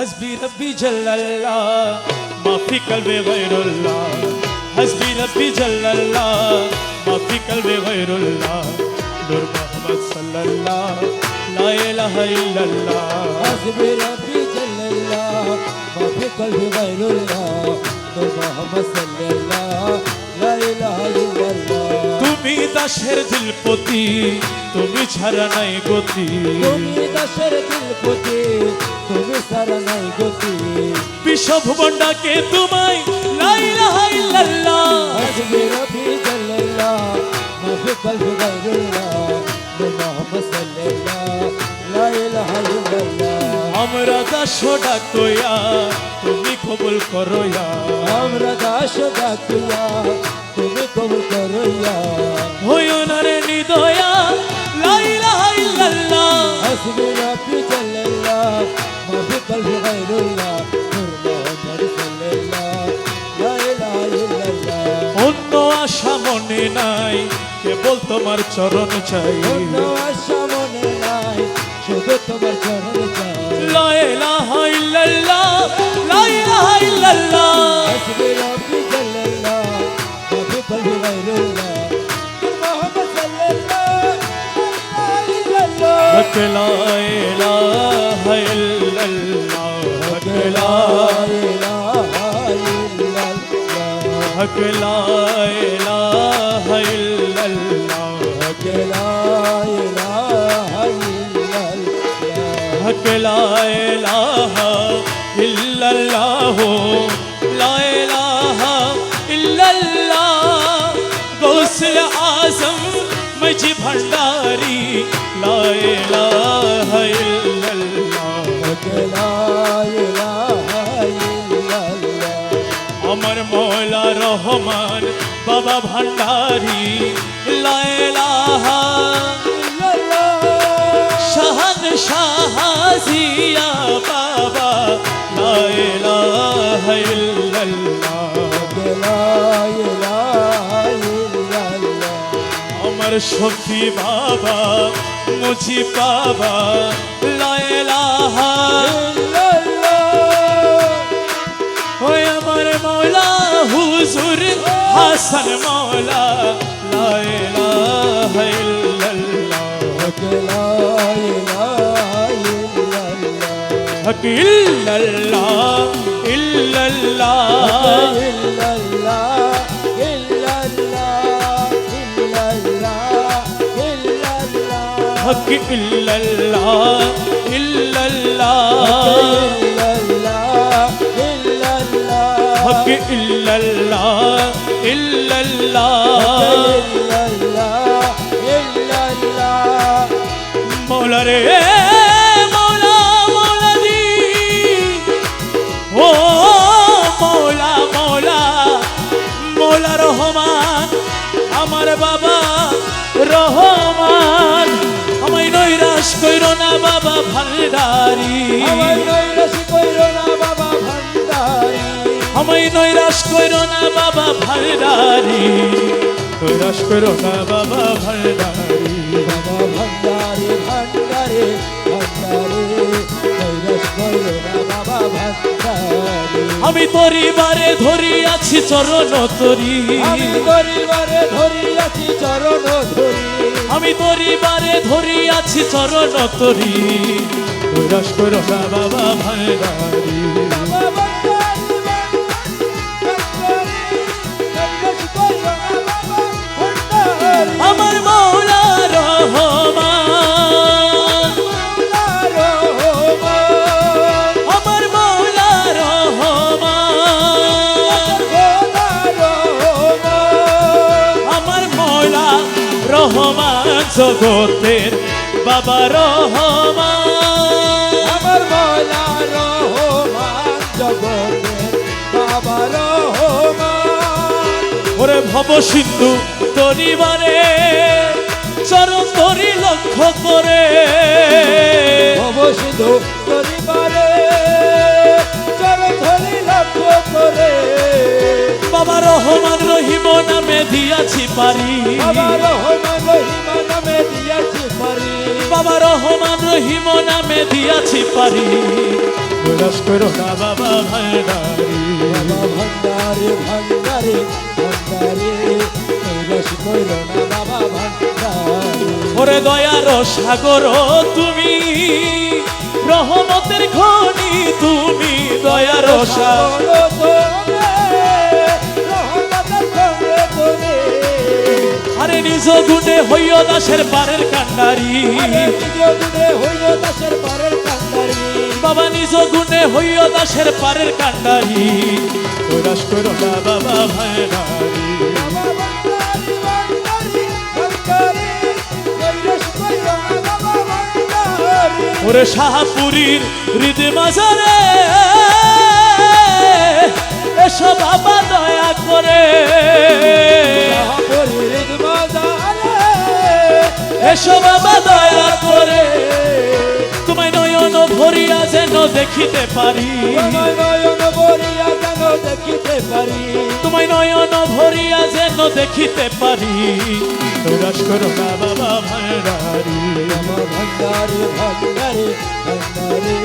حسبي ربي جل الله ما في قلبي غير الله حسبي ربي جل الله ما في قلبي غير الله نور محمد صلى الله لا اله الا الله حسبي ربي جل الله ما في قلبي غير الله نور محمد صلى الله রবি দাসের দিলপতি তুমি ছাড়া নাই গতি। রবি দাসের দিলপতি তুমি ছাড়া নাই গতি। বিশপ বন্ডাকে তোমায় লাই লাই লাল্লা। রবি লাই লাই লাল্লা। আমরা দাস ডাকতোয়া তুমি কবুল করোয়া আমরা দাস ডাকতোয়া তুমি কবুল ইল্লাল্লাহ حسبي ربي جل الله ما في قلبي غير الله نور محمد صلى الله لا إله إلا الله অন্য আশা মনে নাই কেবল তোমার চরণ চাই অন্য আশা মনে নাই শুধু তোমার চরণ চাই লা ইলাহা ইল্লাল্লাহ লা ইলাহা ইল্লাল্লাহ حسبي ربي جل الله ما في قلبي غير الله हक ला इलाहा इल्लल्लाह हक ला इलाहा इल्लल्लाह हक ला इलाहा রহমান বাবা ভণ্ডারি লা ইলাহা শাহান শাহাজিয়া বাবা লা ইলাহা ইল্লাল্লাহ। আমার শফি বাবা, মুজি বাবা লা হাসান মৌলা লা ইলাহা ইল্লাল্লাহ হক ইল্লাল্লাহ ইল্লাল্লাহ হক ইল্লাল্লাহ ইল্লাল্লাহ হক ইল্লাল্লাহ ইল্লাল্লাহ মৌলা রে মৌলা মৌলা দি ও মৌলা মৌলা মৌলা রহমান আমার বাবা রহমান। আমায় নৈরাশ কইর না বাবা ভান্ডারি আমার আমায় নৈরাশ কইর না বাবা ভান্ডারি। নৈরাশ কইর না বাবা ভান্ডারি। বাবা ভান্ডারে ভান্ডারে আমি পরিবারে ধরি আছি চরণ তরি আমি পরিবারে ধরি আছি চরণ ধরি। আমি পরিবারে ধরি আছি চরণ তরি নৈরাশ কইর না বাবা ভান্ডারে। জগতের বাবা রহমান। আমার ময়লা রহমান জগতের বাবা রহমান। ওরে ভব সিন্ধু তরিবারে চরণ তরি লক্ষ্য করে। অবসিদ্ধ পরিবারে চরণ ধরি লক্ষ্য করে। বাবা রহমান রহিম নামে দিয়াছি পারি। বাবা রহমান রহমান রহিম নামে দিয়াছি পারি। নৈরাশ করো। না বাবা ভান্ডারি। বাবা ভান্ডারে ভান্ডারে ভান্ডারে। কৈলাস কইল না বাবা ভান্ডারে। ওরে দয়ার সাগর তুমি রহমতের খনি তুমি দয়ার সাগর। নিজ গুণে হইয় দাসের পারের কান্ডারি। বাবা নিজ গুণে হইয় দাসের পারের কান্ডারি। কৈলাস করো না বাবা ভান্ডারি ওরে শাহপুরীর হৃদে মাজারে এসো বাবা দয়া করে। এসো বাবা দয়া করে। তোমায় নয়ন ভরিয়া যেন দেখিতে পারি। নয়ন ভরিয়া যেন দেখিতে পারি। তোমায় নয়ন ভরিয়া যেন দেখিতে পারি। নৈরাশ করো না বাবা ভান্ডারি। বাবা ভান্ডারে ভান্ডারে ভান্ডারে।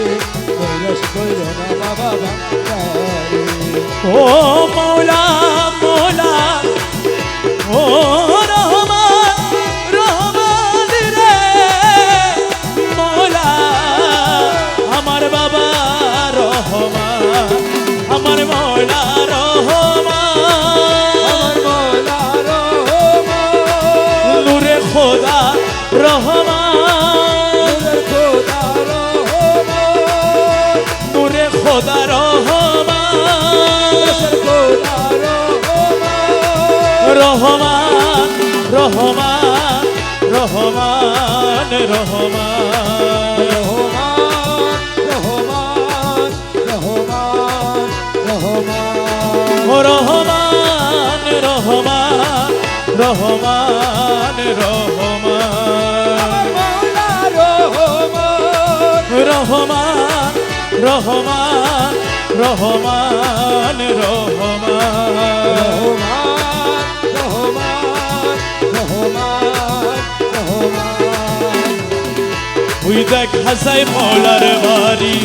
কৈলাস কইল না বাবা ভান্ডারে। ও মৌলা মৌলা। ও আমার ময়না রহমা। আমার ময়না রহমা। নূরে খোদা রহমা। নূরে খোদা রহমা। রহমান রহমান রহমান রহমান রহমান রহমান রহমান রহমান রহমান রহমান। ওই দেখ হাসাই মৌলার বাড়ি,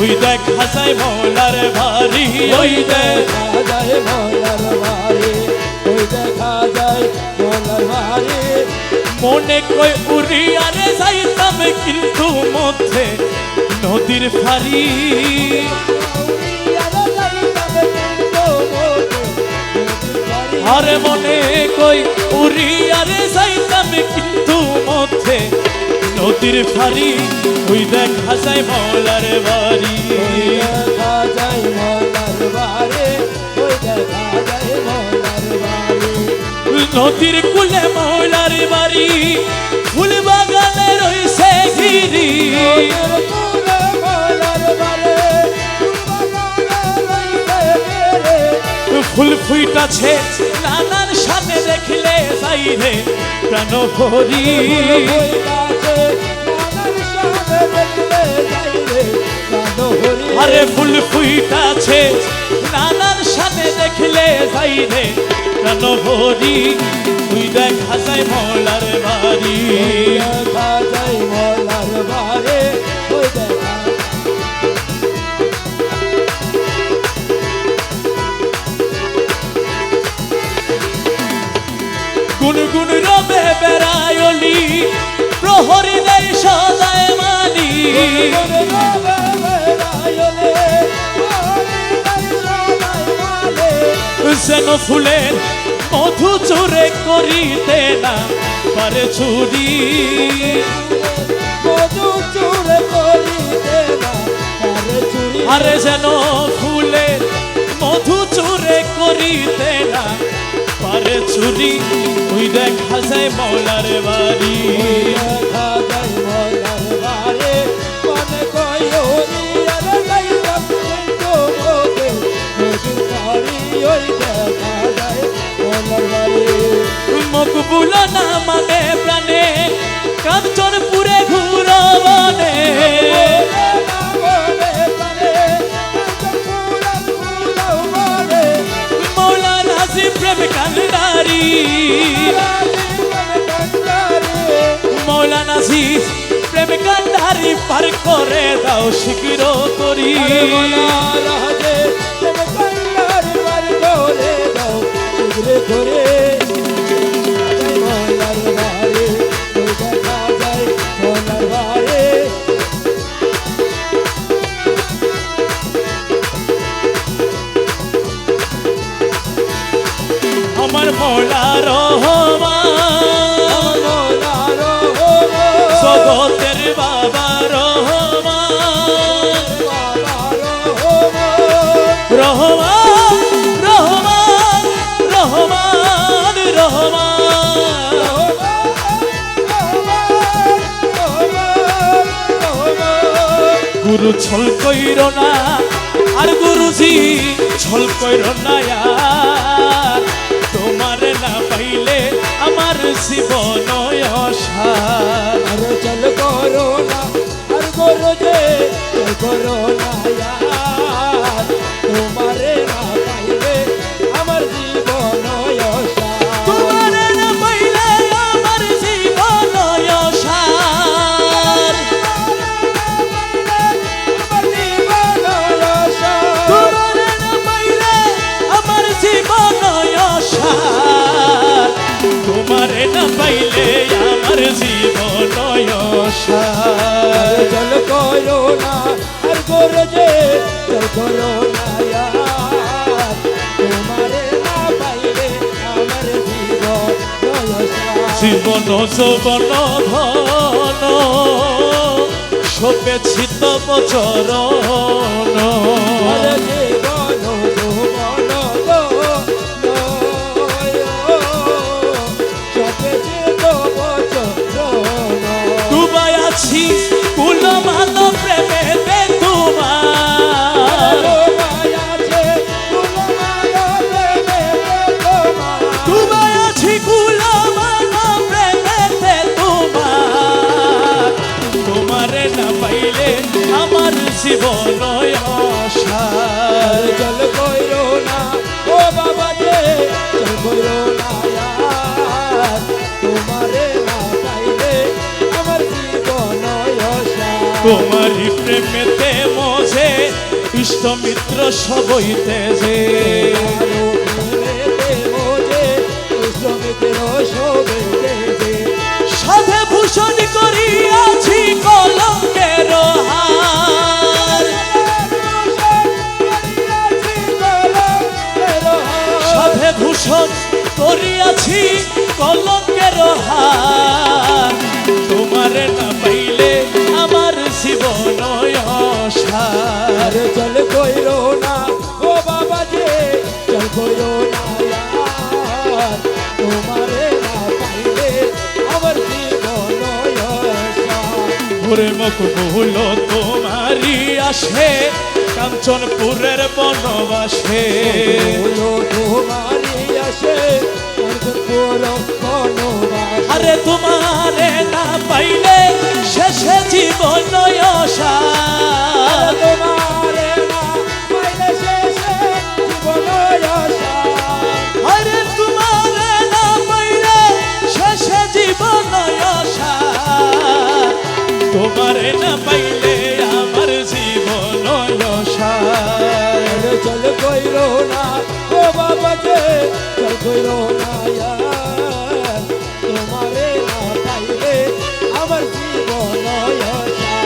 ওই দেখ হাসাই মৌলার বাড়ি, ওই দেখ হাসাই মৌলার বাড়ি। দেখা যায়। মৌলার বাড়ি মনে কই উড়িয়ারে যাইতাম কিন্তু মধ্যে নদীর ফারি আরে মনে কই উড়িয়ারে যাইতাম কিন্তু মধ্যে নদীর ফারি ওই দেখ হাসাই মৌলার বাড়ি। দেখা যায় মৌলার বাড়ি। ওই দেখা যায় নদীর কুলে মৌলার বাড়ি ফুল বাগানে রইছে গিরি। ফুল ফুইটাছে নানার সামনে দেখলে যাই রে প্রাণ ভরি। আরে ফুল ফুইটাছে নানার সামনে দেখলে যাই রে প্রাণ ভরি তুই দেখা যায় মৌলার বাড়ি। গুন গুন রবে বেড়ায়লি, প্রহরী দেয় সদায় মানি যেন ফুলের মধু চুরে করিতে না পারে চুরি আরে যেন ফুলের মধু চুরে করিতে না পারে চুরি তুই দেখা যায় মৌলার বাড়ি। চোখ বুলো না মানে প্রাণে, কাঞ্চনপুরে ঘুরো মনে মৌলান হাসি প্রেম কান্দারি মৌলান হাসি প্রেম কান্দারি পার করে দাও শীঘ্র করি। মৌলান প্রেম কান্দারি পার করে দাও, শীঘ্র করে। গুরু ছল কইর না, আর গুরুজি ছল কইর না তোমারে না পাইলে আমার জীবন আরে চল করো না, আর চল করো না। করো না আর করো যে করো না তোমারে না পাইলে আমার জীবন জীবন যৌবন ধন সপেছি তব চরণ। জীবন জীবন অসার চল কইরো না। ও বাবা যে চল কইরো না তোমারে না পাইলে আমার জীবন অসা তোমারি প্রেমেতে মজে ইষ্ট মিত্র সবইতে যে সাধে ভূষণ করিয়াছি কলঙ্কের হার। সাধে ভূষণ করিয়াছি কলঙ্কের হার। মুখ বহুল তোমারি আসে। কাঞ্চনপুরের বনবাসে। তোমারি আসে। আরে তোমারে না পাইলে শেষে জীবন আশা তোমারে তোমারে না পাইলে আমার জীবন চল কইরো না ও বাবা যে চল কইরো না তোমারে না পাইলে আমার জীবন আশা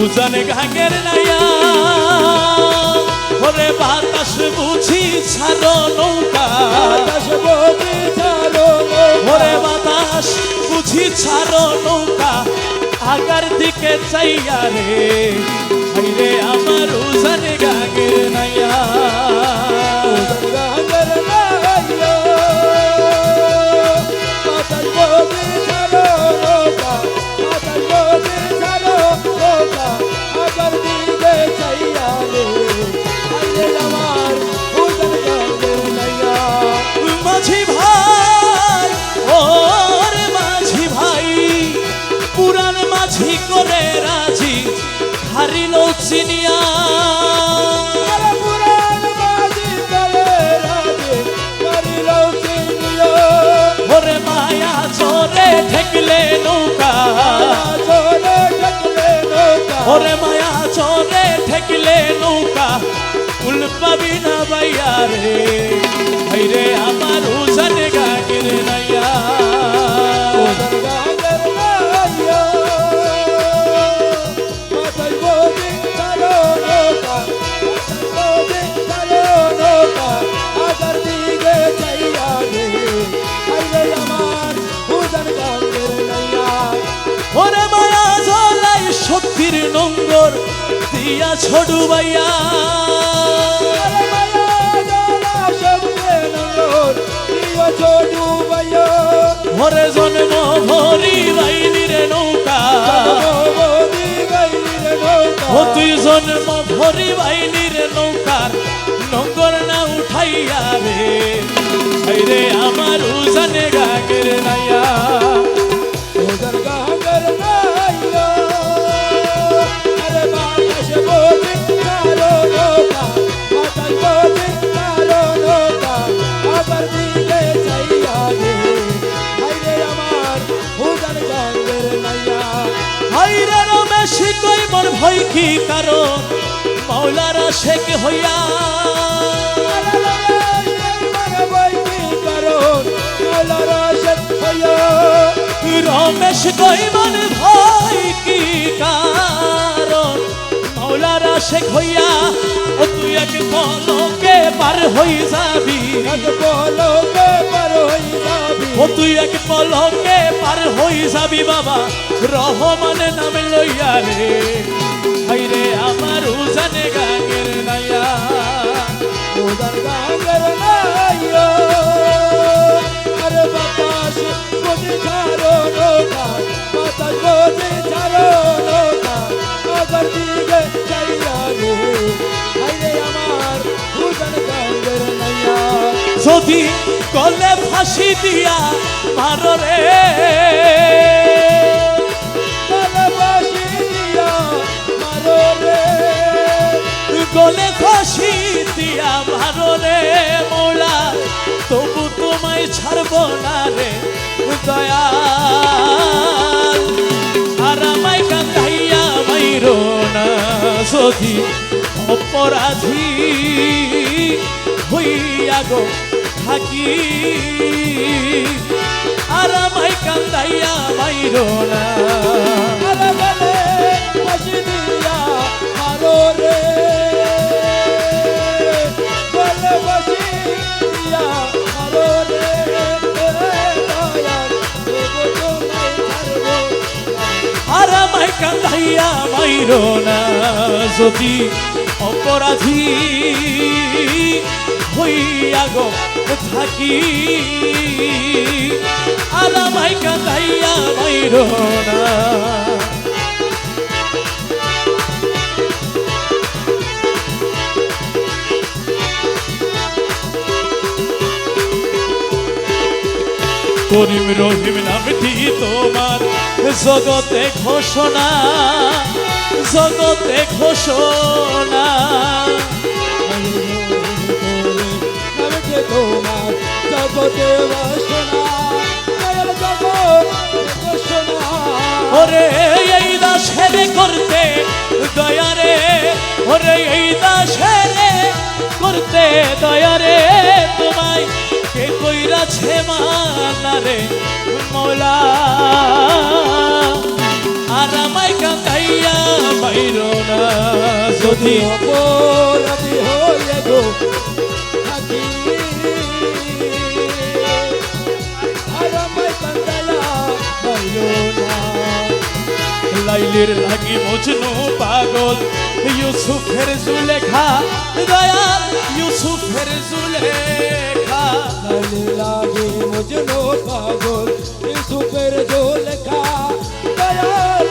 উজান ঘাঙের নাইয়া ওরে বাতাস বুঝি ছাড়ো নৌকা। ওরে বাতাস বুঝি ছাড়ো নৌকা। আগার দিকে চাইয়া রে আমার উজান গাগের নাইয়া ঠেকলে নৌকা উল পাবি না বাইয়া রে হাইরে আমার উজান গাগের নাইয়া গাঙ্গের রে প্রিয় ছোটু ভাইয়া ওরে জন্ম ভরি নৌকা জনমবদি নৌকা। ও তুই জন্ম ভরি বাইনির নৌকার নঙ্গর না উঠাইয়া রে। হাইরে আমার উজানে গাগের নাইয়া। হাইরে রমেশ কই মোর ভয় কি কারণ? মাওলারা শেখ হইয়া? রমেশ মানে রমেশ কইমান ভয় কি কারণ? মাওলারা শেখ হইয়া? ও তুই এক পলকে পার হই যাবি। এক বলকে পার হই যাবি ও তুই এক পলকে পার হই যাবি বাবা। রহমান নাম লইয়া রে। হাইরে আমার উজানে গাঙের নাইয়া। ওদের গাঙ্গের নাইয়া। আরে বাতাস বোঝে ছাড়ো নৌকা, বাতাস বোঝে ছাড়ো নৌকা, আবার দিকে চাইয়া রে। হাইরে আমার ওদের গাঙ্গের নাইয়া। যদি গলে ফাঁসি দিয়া মারো রে। গলে ফাঁসি দিয়া মারো রে মোলা, তবু তোমায় ছাড়ব না রে যদি অপরাধী হইয়া গো থাকি। আর আমায় কান্দাইয়া মাইরো না কান্দাইয়া মাইরো না যদি অপরাধী হইয়া গো থাকি। আর আমায় কান্দাইয়া মাইরো না। করিম রহিম নামটি তোমার জগতে ঘোষণা জগতে ঘোষণা। জগতে ওরে এই দাসের করতে দয়ারে ওরে এই দাসের করতে দয়ারে তোমায় কে গেছে মানারে মোলা। আর আমায় কাঁদাইয়া বাইর না। যদি অপরাধী হয়ে গো লাইলের লাগি মজনু পাগল, ইউসুফের জুলেখা। দয়াল, ইউসুফের জুলেখা। পাগল ইউসুফের জোলেখা দয়াল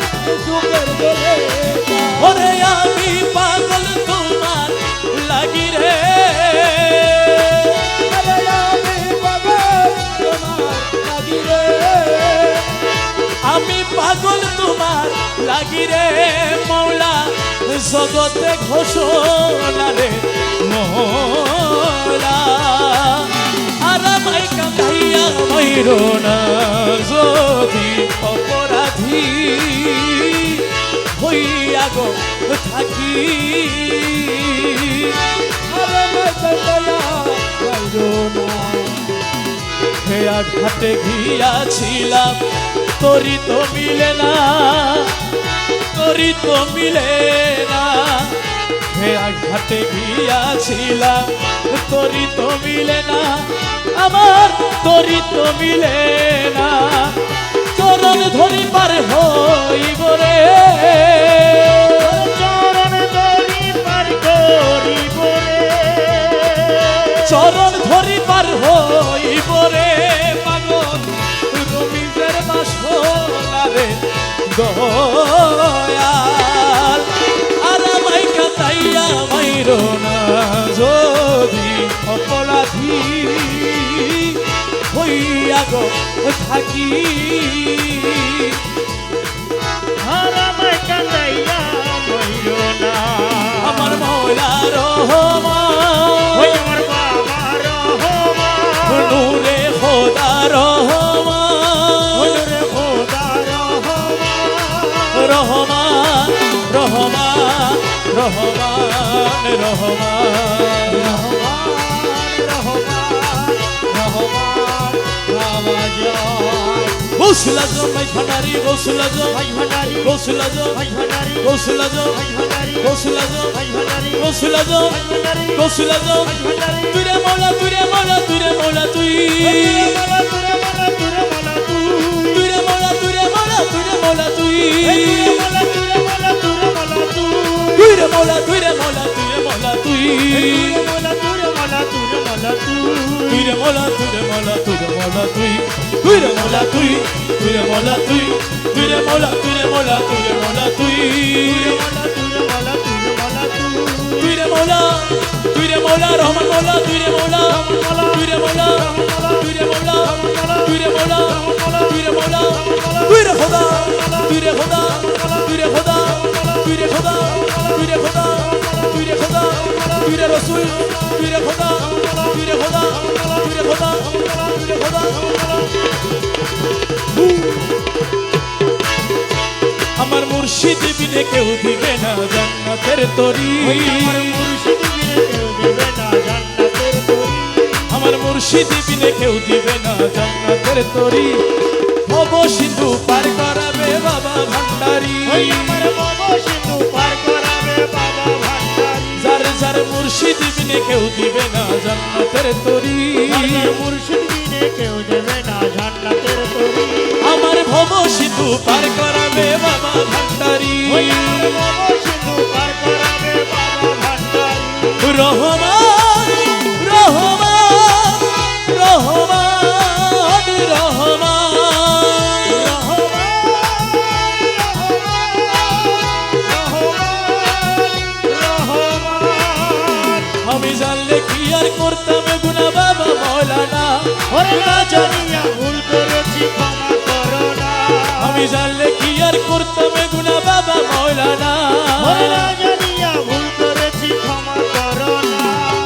ওরে আমি পাগল তোমার লাগি আমি পাগল তোমার লাগি রে মৌলা জগতে ঘোষণা রে মৌলা ময়ূর যদি অপরাধী হইয়া গো থাকি। ঘাটে গিয়াছিলাম, তোরি তো মিলে না, তোরি তো মিলে ঘাটে গিয়াছিলাম তরি তো মিলে না আমার তরি তো মিলে না। চরণ ধরি পার হইব রে। চরণ ধরি পার করিব রে। চরণ ধরি পার হইব অপরাধী হইয়া গো থাকি। হারামায় কান্দাইয়া মইর না। আমার মৌলা রহমান। ওই আমার বাবা রহমান। নূরে রহমান। রহমান রহমান রহমান রহমান। গোসলা জমাই ভান্ডারি, গোসলা জমাই গোসলা জমাই গোসলা জমাই গোসলা জমাই গোসলা জমাই গোসলা জমাই তুরে মোলা তুরে মোলা তুরে মোলা তুই। তুরে মোলা তুরে মোলা তুরে মোলা তুই। তুরে মোলা তুরে মোলা তুরে মোলা তুই তুইরে মোলা তুইরে মোলা তুইরে মোলা তুই তুইরে মোলা তুই তুইরে মোলা তুই তুইরে মোলা তুইরে মোলা তুইরে মোলা তুই তুইরে মোলা তুইরে মোলা রহমান মোলা তুইরে মোলা তুইরে মোলা তুইরে মোলা তুইরে মোলা তুইরে মোলা তুইরে খোদা তুইরে খোদা তুইরে খোদা তুইরে খোদা তুইরে খোদা তুইরে খোদা তুইরে রসুল তুইরে খোদা তুইরে খোদা তুইরে খোদা তুইরে খোদা। আমার মুর্শিদ বিনে কেউ দিবে না জান্নাতের তরি। আমার মুর্শিদ বিনে কেউ দিবে না জান্নাতের তরি। ভব সিন্ধু পার করাবে বাবা ভান্ডারি। যার মুর্শিদ বিনে কেউ দিবে না জান্নাতের তরি। আমার ভব সিধু পার করাবে বাবা ভান্ডারি। রহমান আমি জানলে কি আর করতাম গুনা বাবা মৌলানা?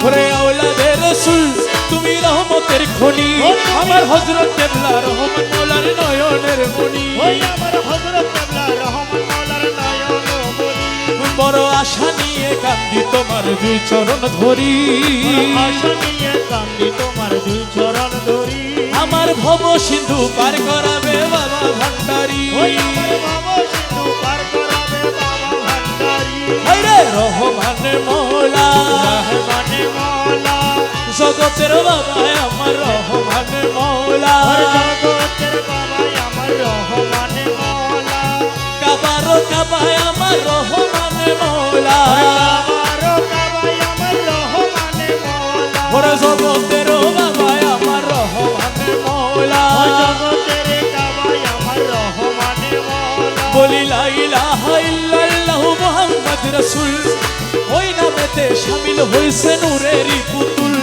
ওরে আওলাদে রসুল তুমি রহমতের খনি। আমার হজরত কেবলা রহমান মৌলার নয়নের মনি আমার হজরত কেবলা রহমান মৌলার নয়ন মনি বড় আশা নিয়ে কান্দি তোমার দুই চরণ ধরি। আশা নিয়ে কান্দি তোমার দুই চরণ ভব সিন্ধু পার করাবে বাবা ভান্ডারি। রহমান মৌলা। জগতের বাবা আমার রহমানে মৌলা। কাবারো কাবায় আমার রহমানে মৌলা। নামেতে শামিল হইছে নূরের পুতুল।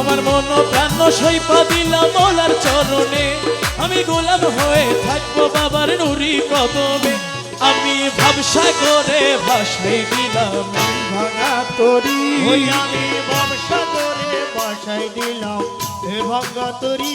আমার মন প্রাণ সইপা দিলাম মোলার চরণে। আমি গোলাম হয়ে থাকব বাবার নুরি কদমে। আমি ভাবসা করে ভাসাই দিলাম ভাঙা তরি। আমি ব্যবসা করে বাসায় দিলাম হে ভগতরি